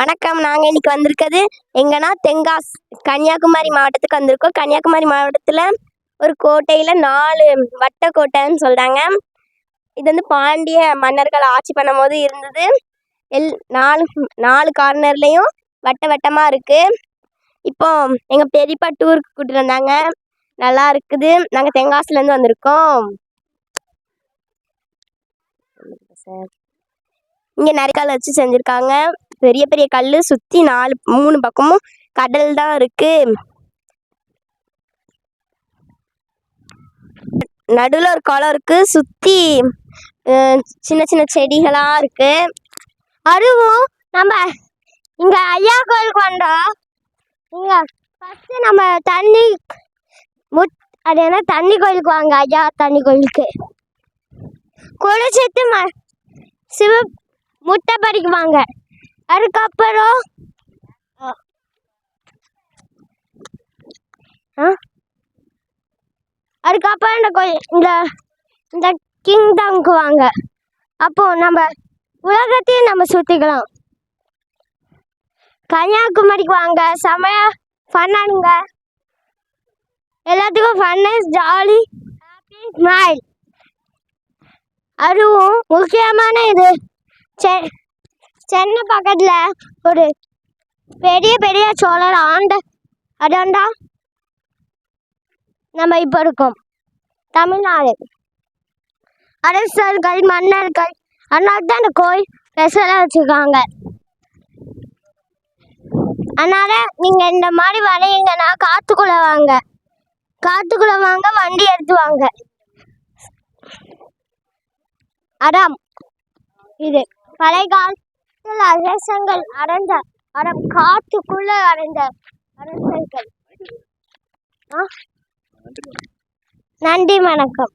வணக்கம். நாங்கள் இன்னைக்கு வந்திருக்கிறது எங்கன்னா தெங்காஸ் கன்னியாகுமரி மாவட்டத்துக்கு வந்திருக்கோம். கன்னியாகுமரி மாவட்டத்தில் ஒரு கோட்டையில் நாலு வட்ட கோட்டைன்னு சொல்கிறாங்க இது வந்து பாண்டிய மன்னர்கள் ஆட்சி பண்ணும்போது இருந்தது. எல் நாலு நாலு கார்னர்லேயும் வட்ட வட்டமாக இருக்குது இப்போ எங்கள் பெரியப்பா டூருக்கு கூட்டிட்டு வந்தாங்க. நல்லா இருக்குது. நாங்கள் தென்காசிலேருந்து வந்திருக்கோம். இங்கே நிறைய வச்சு செஞ்சுருக்காங்க. பெரிய பெரிய கல் சுற்றி நாலு மூணு பக்கமும் கடல் தான் இருக்கு. நடுவில் ஒரு குளம் இருக்கு. சுற்றி சின்ன சின்ன செடிகளாக இருக்கு. அதுவும் நம்ம இங்கே ஐயா கோயிலுக்கு வந்தோம் இங்கே ஃபஸ்ட்டு நம்ம தண்ணி முட் அது என்ன தண்ணி கோயிலுக்கு வாங்க ஐயா தண்ணி கோயிலுக்கு. குளிச்சிட்டு ம சிவ முட்டை படிக்குவாங்க அதுக்கப்புறம் ஆ. அதுக்கப்புறம் இந்த கோயில் இந்த இந்த கிங்டம்க்கு வாங்க. அப்போ நம்ம உலகத்தையும் நம்ம சுற்றிக்கலாம் கன்னியாகுமரிக்கு வாங்க. செமையா ஃபன்னானுங்க எல்லாத்துக்கும் ஃபன்னஸ் ஜாலி ஹாப்பி ஸ்மைல் அதுவும் முக்கியமான இது. செ சென்னை பக்கத்தில் ஒரு பெரிய பெரிய சோழர் ஆண்ட அதாண்டா நம்ம இப்போ இருக்கோம். தமிழ்நாடு. அரசர்கள் மன்னர்கள் அதனால தான் இந்த கோயில் ஸ்பெஷலாக வச்சுருக்காங்க. அதனால் நீங்கள் இந்த மாதிரி வரையீங்கன்னா காற்றுக்குள்ளே வாங்க. காற்றுக்குள்ளே வாங்க வண்டி எடுத்து வாங்க. அடாம் இது. பழைய கால அரசங்கள் அடைந்த அடம் காட்டுக்குள்ள அடைந்த அரசர்கள். ஆ? நன்றி வணக்கம்.